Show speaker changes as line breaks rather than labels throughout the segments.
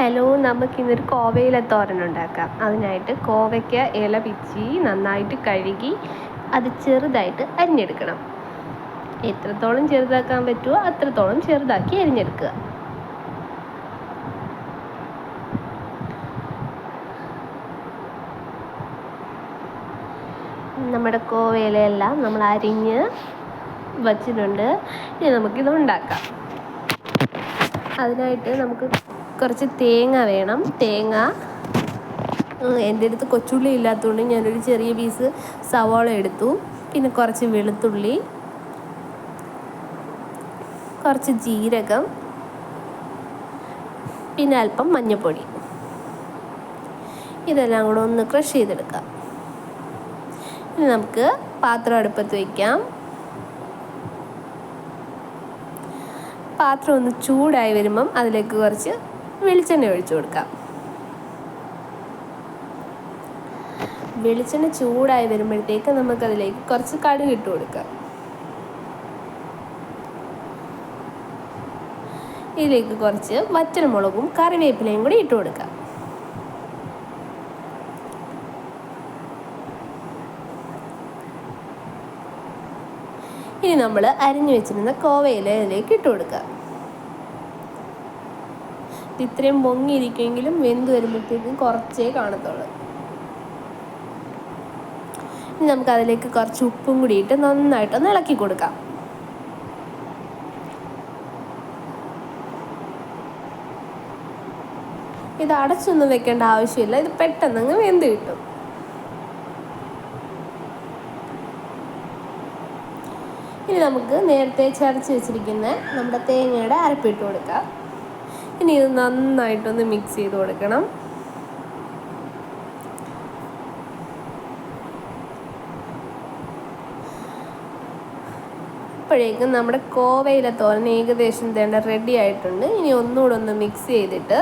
Hello നമുക്കിന്നൊരു കോവയില തോരൻ ഉണ്ടാക്കാം. അതിനായിട്ട് കോവയ്ക്ക ഇല പിച്ചി നന്നായിട്ട് കഴുകി അത് ചെറുതായിട്ട് അരിഞ്ഞെടുക്കണം. എത്രത്തോളം ചെറുതാക്കാൻ പറ്റുമോ അത്രത്തോളം ചെറുതാക്കി അരിഞ്ഞെടുക്കുക. നമ്മുടെ കോവയിലയെല്ലാം നമ്മൾ അരിഞ്ഞ് വച്ചിട്ടുണ്ട്. ഇനി നമുക്കിത് ഉണ്ടാക്കാം. അതിനായിട്ട് നമുക്ക് കുറച്ച് തേങ്ങ വേണം. തേങ്ങ എന്റെ അടുത്ത് കൊച്ചുള്ളി ഇല്ലാത്തതുകൊണ്ട് ഞാനൊരു ചെറിയ പീസ് സവാള എടുത്തു. പിന്നെ കുറച്ച് വെളുത്തുള്ളി കുറച്ച് ജീരകം പിന്നെ അല്പം മഞ്ഞൾപ്പൊടി ഇതെല്ലാം കൂടെ ഒന്ന് ക്രഷ് ചെയ്തെടുക്കാം. ഇനി നമുക്ക് പാത്രം അടുപ്പത്ത് വയ്ക്കാം പാത്രം ഒന്ന് ചൂടായി വരുമ്പം അതിലേക്ക് കുറച്ച് വെളിച്ചെണ്ണ ഒഴിച്ചു കൊടുക്കാം. വെളിച്ചെണ്ണ ചൂടായി വരുമ്പോഴത്തേക്ക് നമുക്കതിലേക്ക് കുറച്ച് കടുക് ഇട്ട് കൊടുക്കാം. ഇതിലേക്ക് കുറച്ച് വറ്റൽമുളകും കറിവേപ്പിലയും കൂടി ഇട്ട് കൊടുക്കാം. ഇനി നമ്മൾ അരിഞ്ഞു വെച്ചിരുന്ന കോവയില ഇതിലേക്ക് ഇട്ട് കൊടുക്കുക ഇത്രയും പൊങ്ങിയിരിക്കുമെങ്കിലും വെന്ത് വരുമ്പോഴത്തേക്കും കുറച്ചേ കാണത്തുള്ളൂ. ഇനി നമുക്ക് അതിലേക്ക് കുറച്ച് ഉപ്പും കൂടി ഇട്ട് നന്നായിട്ടൊന്ന് ഇളക്കി കൊടുക്കാം. ഇത് അടച്ചൊന്നും വെക്കേണ്ട ആവശ്യമില്ല. ഇത് പെട്ടെന്ന് അങ്ങ് വെന്ത് കിട്ടും. ഇനി നമുക്ക് നേരത്തെ ചതച്ച് വെച്ചിരിക്കുന്ന നമ്മുടെ തേങ്ങയുടെ അരപ്പിട്ട് കൊടുക്കാം. ഇനി ഇത് നന്നായിട്ടൊന്ന് മിക്സ് ചെയ്ത് കൊടുക്കണം. അപ്പോഴേക്കും നമ്മുടെ കോവയില തോരൻ ഏകദേശം തേണ്ട റെഡി ആയിട്ടുണ്ട്. ഇനി ഒന്നുകൂടെ ഒന്ന് മിക്സ് ചെയ്തിട്ട്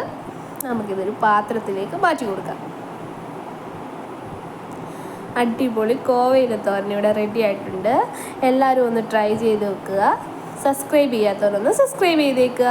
നമുക്കിതൊരു പാത്രത്തിലേക്ക് മാറ്റി കൊടുക്കാം. അടിപൊളി കോവയില തോരൻ ഇവിടെ റെഡി ആയിട്ടുണ്ട്. എല്ലാവരും ഒന്ന് ട്രൈ ചെയ്ത് വെക്കുക സബ്സ്ക്രൈബ് ചെയ്യാത്തവരൊന്ന് സബ്സ്ക്രൈബ് ചെയ്തേക്കുക.